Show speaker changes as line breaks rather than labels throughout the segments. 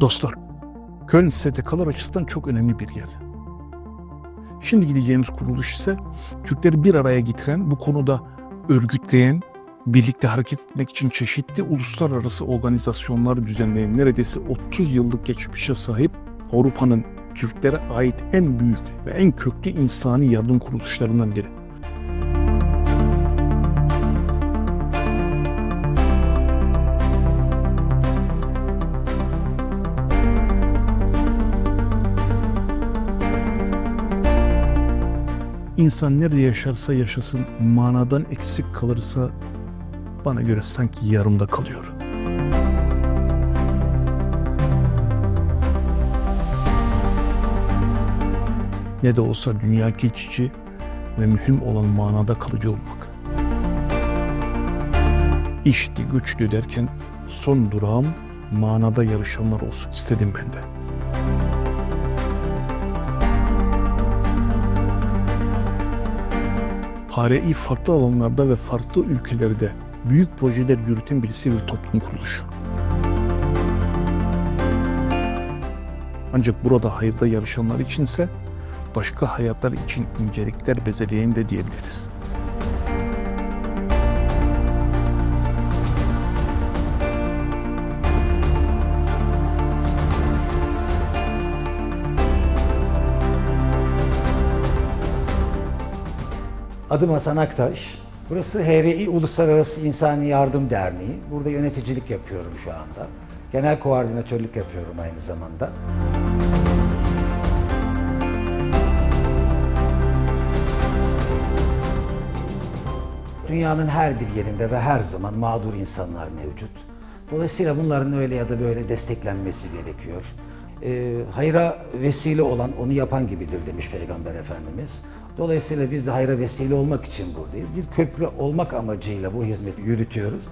Dostlar, Köln STK'lar açısından çok önemli bir yer. Şimdi gideceğimiz kuruluş ise Türkleri bir araya getiren, bu konuda örgütleyen, birlikte hareket etmek için çeşitli uluslararası organizasyonlar düzenleyen neredeyse 30 yıllık geçmişe sahip Avrupa'nın Türklere ait en büyük ve en köklü insani yardım kuruluşlarından biri. İnsan nerede yaşarsa yaşasın manadan eksik kalırsa bana göre sanki yarımda kalıyor. Ne de olsa dünya geçici ve mühim olan manada kalıcı olmak. İşti güçlü derken son durağım manada yarışanlar olsun istedim ben de. Tarihi farklı alanlarda ve farklı ülkelerde büyük projeler yürüten bir sivil toplum kuruluşu. Ancak burada hayırda yarışanlar içinse başka hayatlar için incelikler bezeleyen de diyebiliriz.
Adım Hasan Aktaş. Burası HRİ Uluslararası İnsani Yardım Derneği. Burada yöneticilik yapıyorum şu anda. Genel koordinatörlük yapıyorum aynı zamanda. Dünyanın her bir yerinde ve her zaman mağdur insanlar mevcut. Dolayısıyla bunların öyle ya da böyle desteklenmesi gerekiyor. Ee, hayra vesile olan onu yapan gibidir demiş Peygamber Efendimiz. Dolayısıyla biz de hayra vesile olmak için buradayız. Bir köprü olmak amacıyla bu hizmeti yürütüyoruz.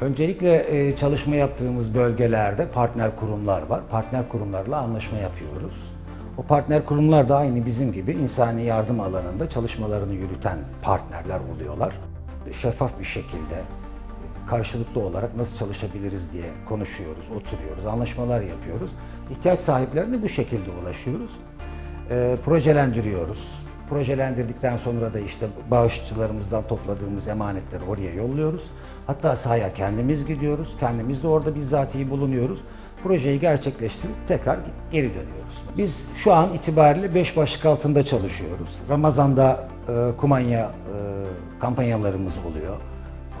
Öncelikle e, çalışma yaptığımız bölgelerde partner kurumlar var. Partner kurumlarla anlaşma yapıyoruz. O partner kurumlar da aynı bizim gibi insani yardım alanında çalışmalarını yürüten partnerler oluyorlar. Şeffaf bir şekilde karşılıklı olarak nasıl çalışabiliriz diye konuşuyoruz, oturuyoruz, anlaşmalar yapıyoruz. İhtiyaç sahiplerine bu şekilde ulaşıyoruz. E, projelendiriyoruz. Projelendirdikten sonra da işte bağışçılarımızdan topladığımız emanetleri oraya yolluyoruz. Hatta sahaya kendimiz gidiyoruz. Kendimiz de orada bizzatihi bulunuyoruz. Projeyi gerçekleştirip tekrar geri dönüyoruz. Biz şu an itibariyle 5 başlık altında çalışıyoruz. Ramazan'da e, kumanya e, kampanyalarımız oluyor.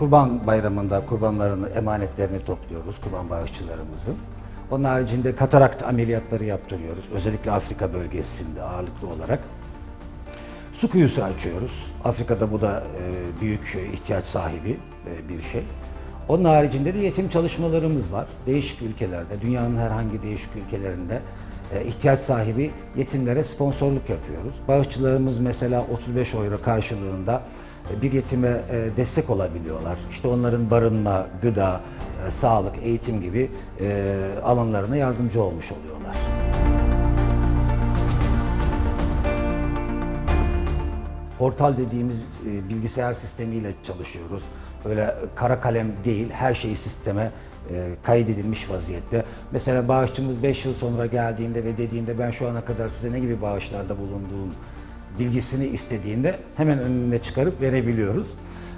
Kurban Bayramı'nda kurbanlarını, emanetlerini topluyoruz, kurban bağışçılarımızın. Onun haricinde katarakt ameliyatları yaptırıyoruz. Özellikle Afrika bölgesinde ağırlıklı olarak. Su kuyusu açıyoruz. Afrika'da bu da e, büyük ihtiyaç sahibi e, bir şey. Onun haricinde de yetim çalışmalarımız var. Değişik ülkelerde, dünyanın herhangi değişik ülkelerinde e, ihtiyaç sahibi yetimlere sponsorluk yapıyoruz. Bağışçılarımız mesela 35 euro karşılığında bir yetime e, destek olabiliyorlar. İşte onların barınma, gıda, e, sağlık, eğitim gibi e, alanlarına yardımcı olmuş oluyorlar. Portal dediğimiz e, bilgisayar sistemiyle çalışıyoruz. Öyle kara kalem değil, her şeyi sisteme e, kaydedilmiş vaziyette. Mesela bağışçımız 5 yıl sonra geldiğinde ve dediğinde ben şu ana kadar size ne gibi bağışlarda bulunduğum bilgisini istediğinde hemen önüne çıkarıp verebiliyoruz.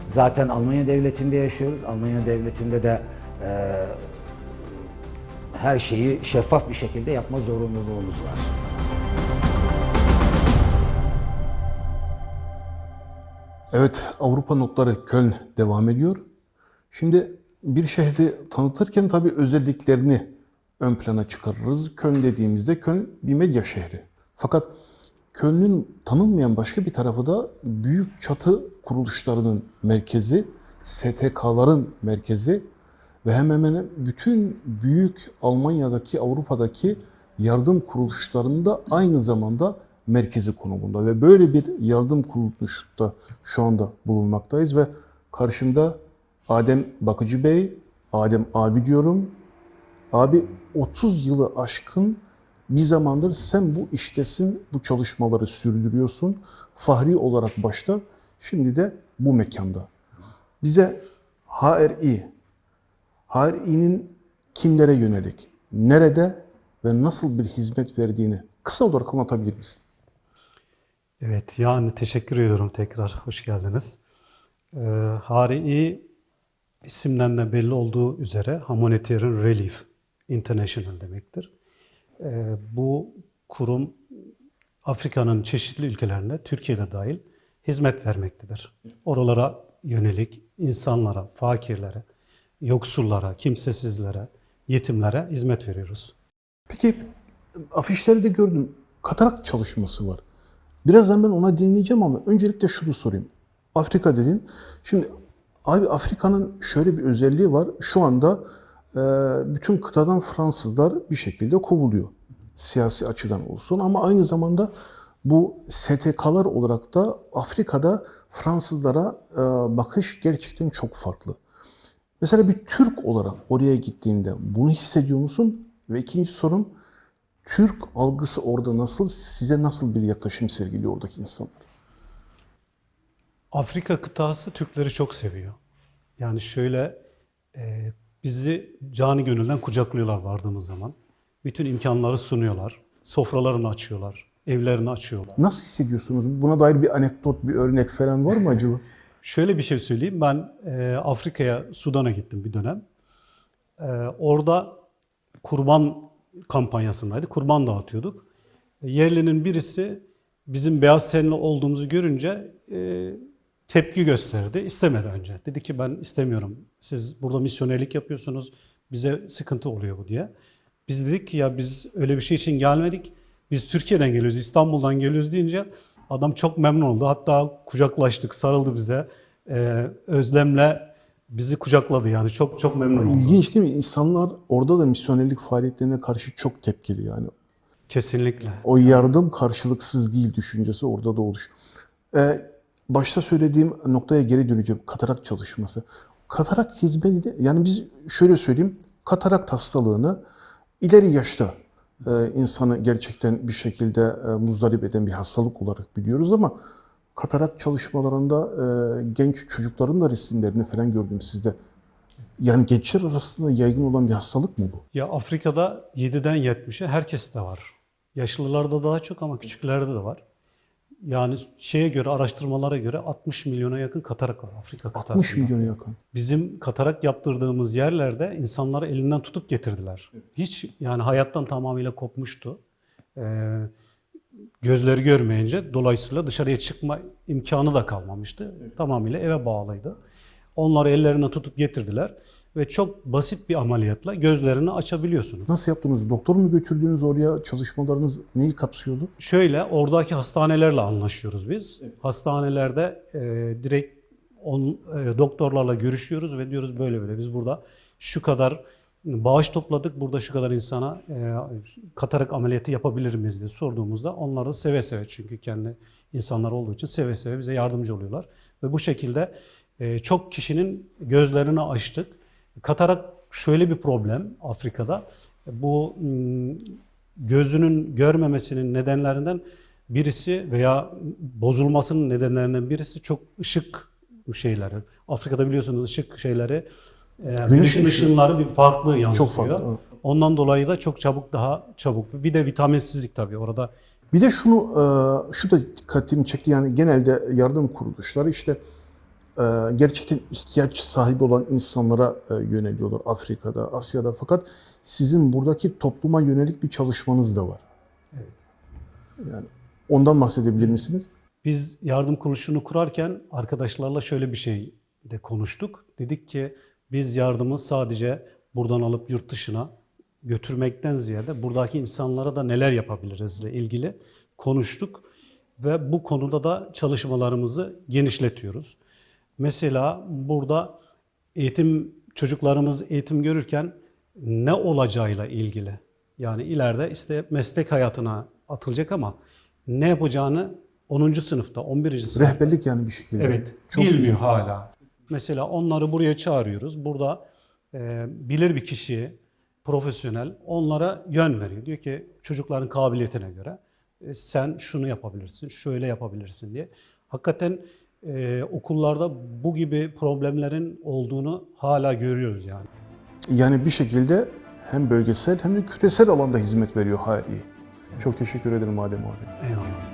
Zaten Almanya devletinde yaşıyoruz. Almanya devletinde de e, her şeyi şeffaf bir şekilde yapma zorunluluğumuz var.
Evet, Avrupa notları Köln devam ediyor. Şimdi bir şehri tanıtırken tabii özelliklerini ön plana çıkarırız. Köln dediğimizde Köln bir medya şehri. Fakat Köln'ün tanınmayan başka bir tarafı da büyük çatı kuruluşlarının merkezi, STK'ların merkezi ve hemen hemen bütün büyük Almanya'daki, Avrupa'daki yardım kuruluşlarında aynı zamanda merkezi konumunda ve böyle bir yardım kuruluşunda şu anda bulunmaktayız ve karşımda Adem Bakıcı Bey, Adem abi diyorum. Abi 30 yılı aşkın bir zamandır sen bu iştesin, bu çalışmaları sürdürüyorsun. Fahri olarak başta, şimdi de bu mekanda. Bize HRI, Hari'nin kimlere yönelik, nerede ve nasıl bir hizmet verdiğini kısa olarak anlatabilir misin?
Evet, yani teşekkür ediyorum tekrar. Hoş geldiniz. Ee, HRI isimden de belli olduğu üzere Humanitarian Relief International demektir. Ee, bu kurum Afrika'nın çeşitli ülkelerinde, Türkiye'de dahil hizmet vermektedir. Oralara yönelik insanlara, fakirlere, yoksullara, kimsesizlere, yetimlere hizmet veriyoruz.
Peki afişleri de gördüm. Katarak çalışması var. Birazdan ben ona değineceğim ama öncelikle şunu sorayım. Afrika dedin. Şimdi abi Afrika'nın şöyle bir özelliği var. Şu anda bütün kıtadan Fransızlar bir şekilde kovuluyor. Siyasi açıdan olsun ama aynı zamanda bu STK'lar olarak da Afrika'da Fransızlara e, bakış gerçekten çok farklı. Mesela bir Türk olarak oraya gittiğinde bunu hissediyor musun? Ve ikinci sorum, Türk algısı orada nasıl? Size nasıl bir yaklaşım sergiliyor oradaki insanlar?
Afrika kıtası Türkleri çok seviyor. Yani şöyle e, bizi cani gönülden kucaklıyorlar vardığımız zaman. Bütün imkanları sunuyorlar. Sofralarını açıyorlar. Evlerini açıyorlar.
Nasıl hissediyorsunuz? Buna dair bir anekdot, bir örnek falan var mı acaba?
Şöyle bir şey söyleyeyim. Ben e, Afrika'ya, Sudan'a gittim bir dönem. E, orada kurban kampanyasındaydı. Kurban dağıtıyorduk. E, yerlinin birisi bizim beyaz tenli olduğumuzu görünce e, tepki gösterdi. İstemedi önce. Dedi ki ben istemiyorum. Siz burada misyonerlik yapıyorsunuz. Bize sıkıntı oluyor bu diye. Biz dedik ki ya biz öyle bir şey için gelmedik. Biz Türkiye'den geliyoruz, İstanbul'dan geliyoruz deyince adam çok memnun oldu. Hatta kucaklaştık, sarıldı bize. Ee, özlemle bizi kucakladı yani çok çok memnun oldu.
İlginç değil mi? İnsanlar orada da misyonerlik faaliyetlerine karşı çok tepkili yani.
Kesinlikle.
O yardım karşılıksız değil düşüncesi orada da oluş. Ee, başta söylediğim noktaya geri döneceğim. Katarak çalışması. Katarak hizmeti yani biz şöyle söyleyeyim. Katarakt hastalığını ileri yaşta e, insanı gerçekten bir şekilde e, muzdarip eden bir hastalık olarak biliyoruz ama katarak çalışmalarında e, genç çocukların da resimlerini falan gördüm sizde. Yani gençler arasında yaygın olan bir hastalık mı bu?
Ya Afrika'da 7'den 70'e herkes de var. Yaşlılarda daha çok ama küçüklerde de var. Yani şeye göre, araştırmalara göre 60 milyona yakın katarak var Afrika
60
kıtasında.
milyona yakın.
Bizim katarak yaptırdığımız yerlerde insanları elinden tutup getirdiler. Hiç yani hayattan tamamıyla kopmuştu. Ee, gözleri görmeyince dolayısıyla dışarıya çıkma imkanı da kalmamıştı. Tamamıyla eve bağlıydı. Onları ellerinden tutup getirdiler ve çok basit bir ameliyatla gözlerini açabiliyorsunuz.
Nasıl yaptınız? Doktor mu götürdünüz oraya? Çalışmalarınız neyi kapsıyordu?
Şöyle oradaki hastanelerle anlaşıyoruz biz. Hastanelerde e, direkt on, e, doktorlarla görüşüyoruz ve diyoruz böyle böyle biz burada şu kadar bağış topladık. Burada şu kadar insana e, katarak ameliyatı yapabilir miyiz diye sorduğumuzda onlar da seve seve çünkü kendi insanlar olduğu için seve seve bize yardımcı oluyorlar. Ve bu şekilde e, çok kişinin gözlerini açtık. Katarak şöyle bir problem Afrika'da. Bu m, gözünün görmemesinin nedenlerinden birisi veya bozulmasının nedenlerinden birisi çok ışık şeyleri. Afrika'da biliyorsunuz ışık şeyleri e,
ışığı.
ışınları bir farklı yansıyor.
farklı, evet.
Ondan dolayı da çok çabuk daha çabuk. Bir de vitaminsizlik tabii orada.
Bir de şunu, e, şu da dikkatimi çekti. Yani genelde yardım kuruluşları işte gerçekten ihtiyaç sahibi olan insanlara e, yöneliyorlar Afrika'da, Asya'da. Fakat sizin buradaki topluma yönelik bir çalışmanız da var. Yani ondan bahsedebilir misiniz?
Biz yardım kuruluşunu kurarken arkadaşlarla şöyle bir şey de konuştuk. Dedik ki biz yardımı sadece buradan alıp yurt dışına götürmekten ziyade buradaki insanlara da neler yapabilirizle ilgili konuştuk ve bu konuda da çalışmalarımızı genişletiyoruz. Mesela burada eğitim çocuklarımız eğitim görürken ne olacağıyla ilgili yani ileride işte meslek hayatına atılacak ama ne yapacağını 10. sınıfta, 11. sınıfta
Rehberlik yani bir şekilde.
Evet,
Çok
bilmiyor hala. Mesela onları buraya çağırıyoruz. Burada e, bilir bir kişi, profesyonel onlara yön veriyor. Diyor ki çocukların kabiliyetine göre e, sen şunu yapabilirsin, şöyle yapabilirsin diye. Hakikaten e, okullarda bu gibi problemlerin olduğunu hala görüyoruz yani.
Yani bir şekilde hem bölgesel hem de küresel alanda hizmet veriyor HRI. Çok teşekkür ederim Adem abi.
Eyvallah.